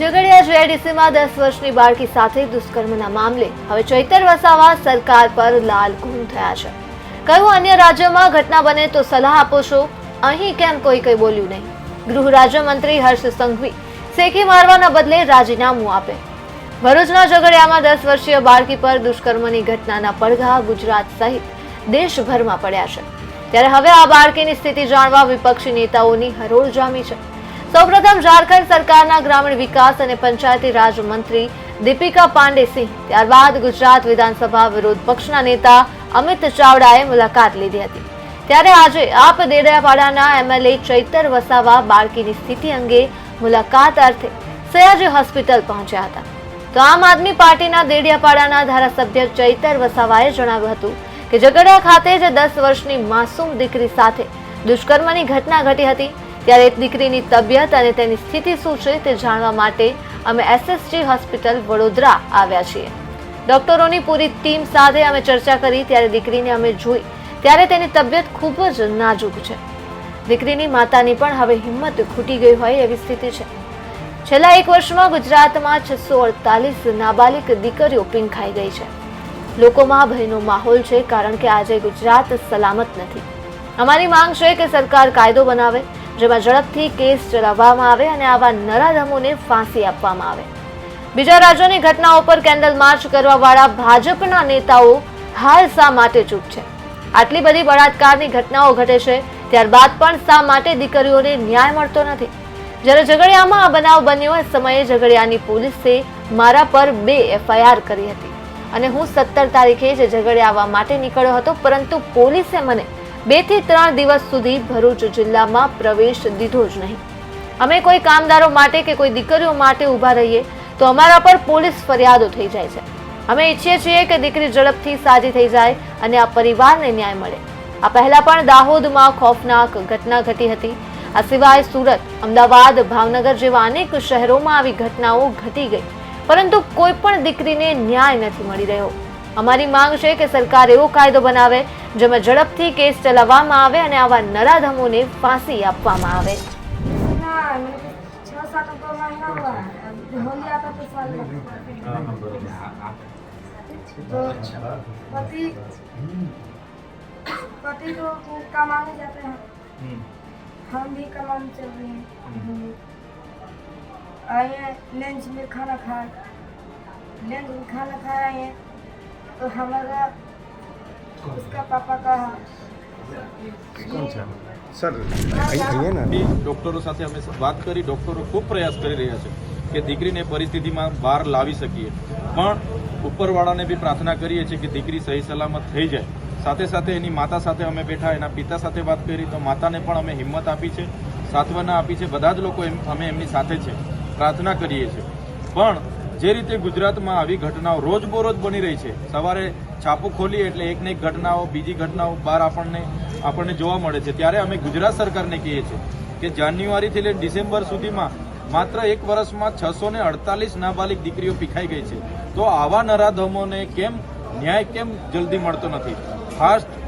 ઝઘડિયા જેઆઈડીસીમાં દસ વર્ષની બાળકી સાથે દુષ્કર્મના મામલે હવે ચૈતર વસાવા સરકાર પર લાલ ગુમ થયા છે. કયું અન્ય રાજ્યોમાં ઘટના બને તો સલાહ આપો છો. અહીં કેમ કોઈ કંઈ બોલ્યું નહીં? ગૃહ રાજ્યમંત્રી હર્ષ સંઘવી શેકી મારવાના બદલે રાજીનામું આપે. ભરૂચના ઝઘડિયામાં દસ વર્ષીય બાળકી પર દુષ્કર્મની ઘટનાના પડઘા ગુજરાત સહિત દેશભરમાં પડ્યા છે. ત્યારે હવે આ બાળકીની સ્થિતિ જાણવા વિપક્ષી નેતાઓની હરોળ જામી છે. સૌપ્રથમ ઝારખંડ સરકારના ગ્રામીણ વિકાસ અને પંચાયતી રાજ મંત્રી દીપિકા પાંડે સિંહ, ત્યારબાદ ગુજરાત વિધાનસભા વિરોધ પક્ષના નેતા અમિત ચાવડાએ મુલાકાત લીધી હતી. ત્યારે આજે આપ દેડિયાપાડાના એમએલએ ચૈતર વસાવા બાળકીની સ્થિતિ અંગે મુલાકાત અર્થે સયાજી હોસ્પિટલ પહોંચ્યા હતા. તો આમ આદમી પાર્ટીના દેડિયાપાડાના ધારાસભ્ય ચૈતર વસાવાએ જણાવ્યું હતું કે ઝઘડા ખાતે જ દસ વર્ષની માસૂમ દીકરી સાથે દુષ્કર્મની ઘટના ઘટી હતી. ત્યારે દીકરીની તબિયત અને તેની સ્થિતિ શું છે તે જાણવા માટે અમે એસએસજી હોસ્પિટલ વડોદરા આવ્યા છીએ. ડોક્ટરોની પૂરી ટીમ સાથે અમે ચર્ચા કરી, ત્યારે દીકરીને અમે જોઈ. ત્યારે તેની તબિયત ખૂબ જ નાજુક છે. દીકરીની માતાની પણ હવે હિંમત ખૂટી ગઈ હોય એવી સ્થિતિ છે. છેલ્લા એક વર્ષમાં ગુજરાતમાં છસો અડતાલીસ નાબાલિક દીકરીઓ પીંખાઈ ગઈ છે. લોકોમાં ભયનો માહોલ છે, કારણ કે આજે ગુજરાત સલામત નથી. અમારી માંગ છે કે સરકાર કાયદો બનાવે જેમાં ઝડપથી કેસ ચલાવવામાં આવે અને આવા નરાધમોને ફાંસી આપવામાં આવે. બીજા રાજ્યોની ઘટનાઓ પર કેન્ડલ માર્ચ કરવાવાળા ભાજપના નેતાઓ હાલ શા માટે ચૂપ છે? આટલી બધી બળાત્કારની ઘટનાઓ ઘટે છે, ત્યારબાદ પણ શા માટે દીકરીઓને ન્યાય મળતો નથી? જ્યારે ઝઘડિયામાં આ બનાવ બન્યો, એ સમયે ઝઘડિયાની પોલીસે મારા પર બે એફઆઈઆર કરી હતી. અને હું સત્તર તારીખે જ આવવા માટે નીકળ્યો હતો, પરંતુ પોલીસે મને બેથી ત્રણ દિવસ સુધી ભરૂચ જિલ્લામાં પ્રવેશ દીધો જ નહીં. અમે કોઈ કામદારો માટે કે કોઈ દીકરીઓ માટે ઊભા રહીએ, તો અમારા પર પોલીસ ફરિયાદો થઈ જાય છે. અમે ઈચ્છીએ છીએ કે દીકરી ઝડપથી સાજી થઈ જાય અને આ પરિવારને ન્યાય મળે. આ પહેલા પણ દાહોદમાં ખોફનાક ઘટના ઘટી હતી. આ સિવાય સુરત, અમદાવાદ, ભાવનગર જેવા અનેક શહેરોમાં આવી ઘટનાઓ ઘટી ગઈ. પરંતુ કોઈ પણ દીકરીને ન્યાય નથી મળી રહ્યો. અમારી માંગ છે કે સરકાર એવો કાયદો બનાવે જેમાં ઝડપથી કેસ ચલાવવામાં આવે અને આવા નરાધમોને ફાંસી આપવામાં આવે ना मेरे को छह सात तो महीना हुआ है अब होली आता तो साल लगता तो पति पति तो वो कमाने जाते हैं हम भी कमाने चल रहे हैं आए हैं लंच में खाना खाए लंच में खाना खाए आए हैं तो हमारा उसका पापा कहा સર અહીંયા ને બી ડૉક્ટરો સાથે અમે વાત કરી ડૉક્ટરો ખૂબ પ્રયાસ કરી રહ્યા છે કે દીકરીને પરિસ્થિતિમાં બહાર લાવી શકીએ પણ ઉપરવાળાને બી પ્રાર્થના કરીએ છીએ કે દીકરી સહી સલામત થઈ જાય સાથે સાથે એની માતા સાથે અમે બેઠા એના પિતા સાથે વાત કરી તો માતાને પણ અમે હિંમત આપી છે સાંત્વના આપી છે બધા જ લોકો એમ અમે એમની સાથે છે પ્રાર્થના કરીએ છીએ પણ જે રીતે ગુજરાતમાં આવી ઘટનાઓ રોજબરોજ બની રહી છે, સવારે છાપું ખોલીએ એટલે એક ને એક ઘટનાઓ, બીજી ઘટનાઓ બહાર આપણને આપણને જોવા મળે છે. ત્યારે અમે ગુજરાત સરકારને કહીએ છીએ કે જાન્યુઆરીથી લઈને ડિસેમ્બર સુધીમાં માત્ર એક વર્ષમાં છસો ને અડતાલીસ નાબાલિક દીકરીઓ પીખાઈ ગઈ છે. તો આવા નરાધમોને કેમ ન્યાય કેમ જલ્દી મળતો નથી? ફાસ્ટ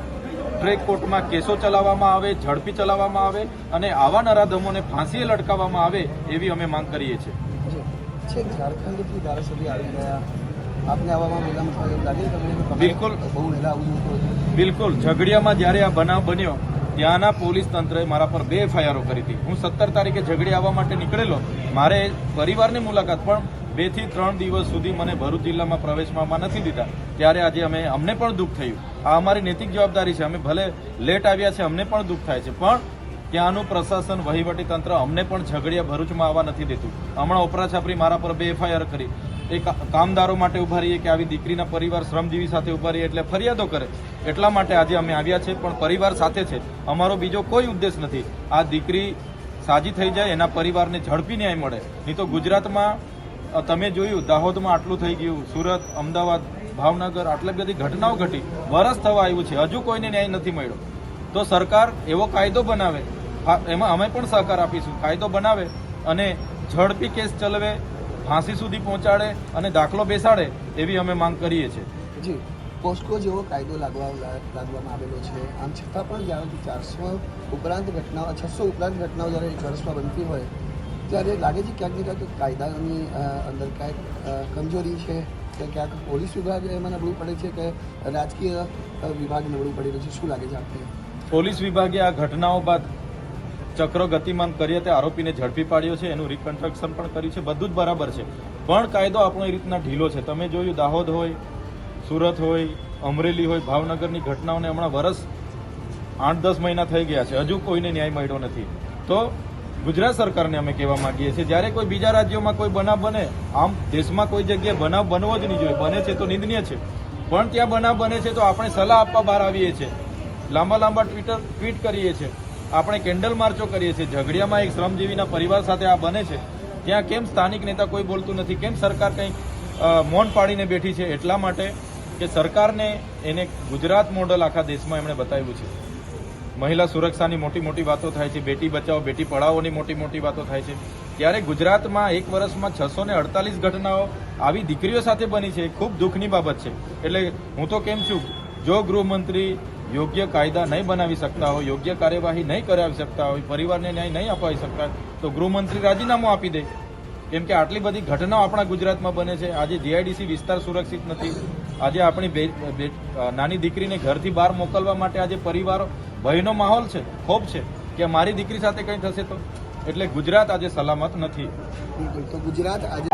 ટ્રેક કોર્ટમાં કેસો ચલાવવામાં આવે, ઝડપી ચલાવવામાં આવે અને આવા નરાધમોને ફાંસીએ લટકાવવામાં આવે એવી અમે માંગ કરીએ છીએ. છેક ઝારખંડથી ધારાસભ્ય આવી ગયા. આપને આવવામાં વિલંબ થયો. લાગે તમને બિલકુલ. બહુ વહેલા આવું હતું. બિલકુલ. ઝઘડિયામાં જ્યારે આ બનાવ બન્યો ત્યાંના પોલીસ તંત્રએ મારા પર બે એફઆઈઆરો કરી હતી. હું સત્તર તારીખે ઝઘડી આવવા માટે નીકળેલો. મારે પરિવારની મુલાકાત પણ બેથી ત્રણ દિવસ સુધી મને ભરૂચ જિલ્લામાં પ્રવેશમાં નથી દીધા. ત્યારે આજે અમે અમને પણ દુઃખ થયું. આ અમારી નૈતિક જવાબદારી છે. અમે ભલે લેટ આવ્યા છે અમને પણ દુઃખ થાય છે. પણ ત્યાંનું પ્રશાસન વહીવટી તંત્ર અમને પણ ઝઘડિયા ભરૂચમાં આવવા નથી દેતું. હમણાં ઉપરાછાપરી મારા પર બે એફઆઈઆર કરી. એ કામદારો માટે ઊભા રહીએ કે આવી દીકરીના પરિવાર શ્રમજીવી સાથે ઊભા રહીએ એટલે ફરિયાદો કરે. એટલા માટે આજે અમે આવ્યા છે, પણ પરિવાર સાથે છે. અમારો બીજો કોઈ ઉદ્દેશ નથી. આ દીકરી સાજી થઈ જાય, એના પરિવારને ઝડપી ન્યાય મળે. નહીં તો ગુજરાતમાં તમે જોયું, દાહોદમાં આટલું થઈ ગયું, સુરત, અમદાવાદ, ભાવનગર, આટલી બધી ઘટનાઓ ઘટી. વરસ થવા આવ્યું છે. હજુ કોઈને ન્યાય નથી મળ્યો. તો સરકાર એવો કાયદો બનાવે એમાં અમે પણ સહકાર આપીશું. કાયદો બનાવે અને ઝડપી કેસ ચલાવે ફાંસી સુધી પહોંચાડે અને દાખલો બેસાડે એવી અમે માંગ કરીએ છીએ. જી. પોસ્કો જેવો કાયદો લાગવા લાગવામાં આવેલો છે. આમ છતાં પણ જ્યારે ચારસો ઉપરાંત ઘટનાઓ છસો ઉપરાંત ઘટનાઓ જ્યારે એક વર્ષમાં બનતી હોય ત્યારે લાગે છે ક્યાંક ને ક્યાંક કાયદાની અંદર ક્યાંક કમજોરી છે કે ક્યાંક પોલીસ વિભાગ એમાં નબળું પડે છે કે રાજકીય વિભાગ નબળું પડેલું રહ્યું છે? શું લાગે છે આપને? પોલીસ વિભાગે આ ઘટનાઓ બાદ ચક્રો ગતિમાન કરીએ તે આરોપીને ઝડપી પાડ્યો છે, એનું રિકન્સ્ટ્રક્શન પણ કર્યું છે, બધું જ બરાબર છે. પણ કાયદો આપણો એ રીતના ઢીલો છે. તમે જોયું દાહોદ હોય, સુરત હોય, અમરેલી હોય, ભાવનગરની ઘટનાઓને હમણાં વરસ આઠ દસ મહિના થઈ ગયા છે. હજુ કોઈને ન્યાય મળ્યો નથી. તો ગુજરાત સરકારને અમે કહેવા માંગીએ છીએ, જ્યારે કોઈ બીજા રાજ્યોમાં કોઈ બનાવ બને, આમ દેશમાં કોઈ જગ્યાએ બનાવ બનવો જ નહીં જોઈએ. બને છે તો નિંદનીય છે. પણ ત્યાં બનાવ બને છે તો આપણે સલાહ આપવા બહાર આવીએ છીએ. લાંબા લાંબા ટ્વિટર ટ્વીટ કરીએ છીએ. આપણે કેન્ડલ માર્ચો કરીએ છીએ. ઝઘડિયામાં એક શ્રમજીવીના પરિવાર સાથે આ બને છે. ત્યાં કેમ સ્થાનિક નેતા કોઈ બોલતું નથી? કેમ સરકાર કંઈક મૌન પાડીને બેઠી છે? એટલા માટે કે સરકારને એને ગુજરાત મોડલ આખા દેશમાં એમણે બતાવ્યું છે. મહિલા સુરક્ષાની મોટી મોટી વાતો થાય છે. બેટી બચાવો, બેટી પઢાઓની મોટી મોટી વાતો થાય છે. ત્યારે ગુજરાતમાં એક વર્ષમાં છસો ને અડતાલીસ ઘટનાઓ આવી દીકરીઓ સાથે બની છે. ખૂબ દુઃખની બાબત છે. એટલે હું તો કેમ છું? જો ગૃહમંત્રી યોગ્ય કાયદા નહીં બનાવી શકતા હોય, યોગ્ય કાર્યવાહી નહીં કરાવી શકતા હોય, પરિવારને ન્યાય નહીં અપાવી શકતા તો ગૃહમંત્રી રાજીનામું આપી દે. કેમ કે આટલી બધી ઘટનાઓ આપણા ગુજરાતમાં બને છે. આજે જીઆઈડીસી વિસ્તાર સુરક્ષિત નથી. આજે આપણી નાની દીકરીને ઘરથી બહાર મોકલવા માટે આજે પરિવારો ભયનો માહોલ છે ખોફ છે, કે મારી દીકરી સાથે કંઈ થશે તો? એટલે ગુજરાત આજે સલામત નથી. તો ગુજરાત આજે